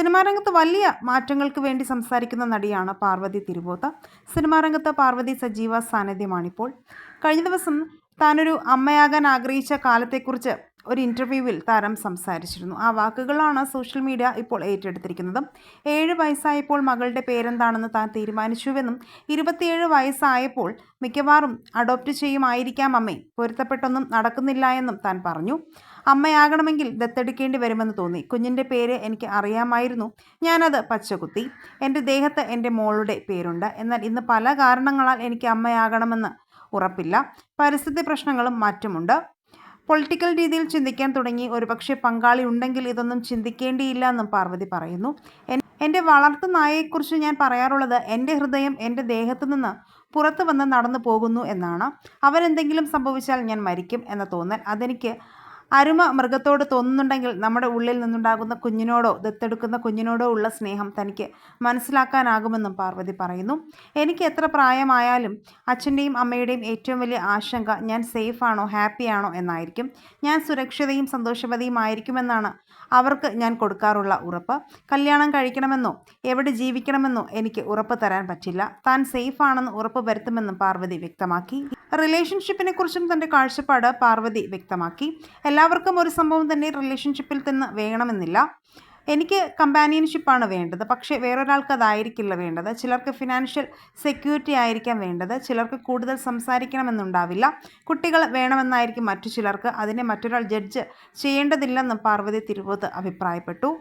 Cinema രംഗത്ത് വലിയ മാറ്റങ്ങൾക്ക് വേണ്ടി സംസാരിക്കുന്ന നടിയാണ് പാർവതി തിരുവോത്ത. സിനിമാ രംഗത്ത് പാർവതി സജീവ സാന്നിധ്യമാണിപ്പോൾ. കഴിഞ്ഞ ദിവസം താനൊരു അമ്മയാകാൻ ആഗ്രഹിച്ച കാലത്തെക്കുറിച്ച് ഒരു ഇന്റർവ്യൂവിൽ താരം സംസാരിച്ചിരുന്നു. ആ വാക്കുകളാണ് സോഷ്യൽ മീഡിയ ഇപ്പോൾ ഏറ്റെടുത്തിരിക്കുന്നത്. ഏഴ് വയസ്സായപ്പോൾ മകളുടെ പേരെന്താണെന്ന് താൻ തീരുമാനിച്ചുവെന്നും ഇരുപത്തിയേഴ് വയസ്സായപ്പോൾ മിക്കവാറും അഡോപ്റ്റ് ചെയ്യുമായിരിക്കാം അമ്മേ. പൊരുത്തപ്പെട്ടൊന്നും നടക്കുന്നില്ല എന്നും താൻ പറഞ്ഞു. അമ്മയാകണമെങ്കിൽ ദത്തെടുക്കേണ്ടി വരുമെന്ന് തോന്നി. കുഞ്ഞിന്റെ പേര് എനിക്ക് അറിയാമായിരുന്നു. ഞാനത് പച്ചകുത്തി. എന്റെ ദേഹത്ത് എന്റെ മോളുടെ പേരുണ്ട്. എന്നാൽ ഇന്ന് പല കാരണങ്ങളാൽ എനിക്ക് അമ്മയാകണമെന്ന് ഉറപ്പില്ല. പരിസ്ഥിതി പ്രശ്നങ്ങളും മാറ്റമുണ്ട്. പൊളിറ്റിക്കൽ രീതിയിൽ ചിന്തിക്കാൻ തുടങ്ങി. ഒരുപക്ഷെ പങ്കാളി ഉണ്ടെങ്കിൽ ഇതൊന്നും ചിന്തിക്കേണ്ടിയില്ല എന്നും പാർവതി പറയുന്നു. എൻ- എന്റെ വളർത്തു നായയെക്കുറിച്ച് ഞാൻ പറയാറുള്ളത് എന്റെ ഹൃദയം എന്റെ ദേഹത്തു നിന്ന് പുറത്തു വന്ന് നടന്നു പോകുന്നു എന്നാണ്. അവരെന്തെങ്കിലും സംഭവിച്ചാൽ ഞാൻ മരിക്കും എന്ന തോന്നൽ അതെനിക്ക് അരുമ മൃഗത്തോട് തോന്നുന്നുണ്ടെങ്കിൽ നമ്മുടെ ഉള്ളിൽ നിന്നുണ്ടാകുന്ന കുഞ്ഞിനോടോ ദത്തെടുക്കുന്ന കുഞ്ഞിനോടോ ഉള്ള സ്നേഹം തനിക്ക് മനസ്സിലാക്കാനാകുമെന്നും പാർവതി പറയുന്നു. എനിക്ക് എത്ര പ്രായമായാലും അച്ഛന്റെയും അമ്മയുടെയും ഏറ്റവും വലിയ ആശങ്ക ഞാൻ സേഫാണോ ഹാപ്പിയാണോ എന്നായിരിക്കും. ഞാൻ സുരക്ഷിതയും സന്തോഷവതിയും ആയിരിക്കുമെന്നാണ് അവർക്ക് ഞാൻ കൊടുക്കാറുള്ള ഉറപ്പ്. കല്യാണം കഴിക്കണമെന്നോ എവിടെ ജീവിക്കണമെന്നോ എനിക്ക് ഉറപ്പ് തരാൻ പറ്റില്ല. താൻ സേഫാണെന്ന് ഉറപ്പ് വരുത്തുമെന്നും പാർവതി വ്യക്തമാക്കി. റിലേഷൻഷിപ്പിനെ കുറിച്ചും തന്റെ കാഴ്ചപ്പാട് പാർവതി വ്യക്തമാക്കി. എല്ലാവർക്കും ഒരു സംഭവം തന്നെ റിലേഷൻഷിപ്പിൽ തന്നെ വേണമെന്നില്ല. എനിക്ക് കമ്പാനിയൻഷിപ്പാണ് വേണ്ടത്. പക്ഷേ വേറൊരാൾക്ക് അതായിരിക്കില്ല വേണ്ടത്. ചിലർക്ക് ഫിനാൻഷ്യൽ സെക്യൂരിറ്റി ആയിരിക്കാം വേണ്ടത്. ചിലർക്ക് കൂടുതൽ സംസാരിക്കണമെന്നുണ്ടാവില്ല. കുട്ടികൾ വേണമെന്നായിരിക്കും മറ്റു ചിലർക്ക്. അതിനെ മറ്റൊരാൾ ജഡ്ജ് ചെയ്യേണ്ടതില്ലെന്നും പാർവതി തിരുവോത്ത് അഭിപ്രായപ്പെട്ടു.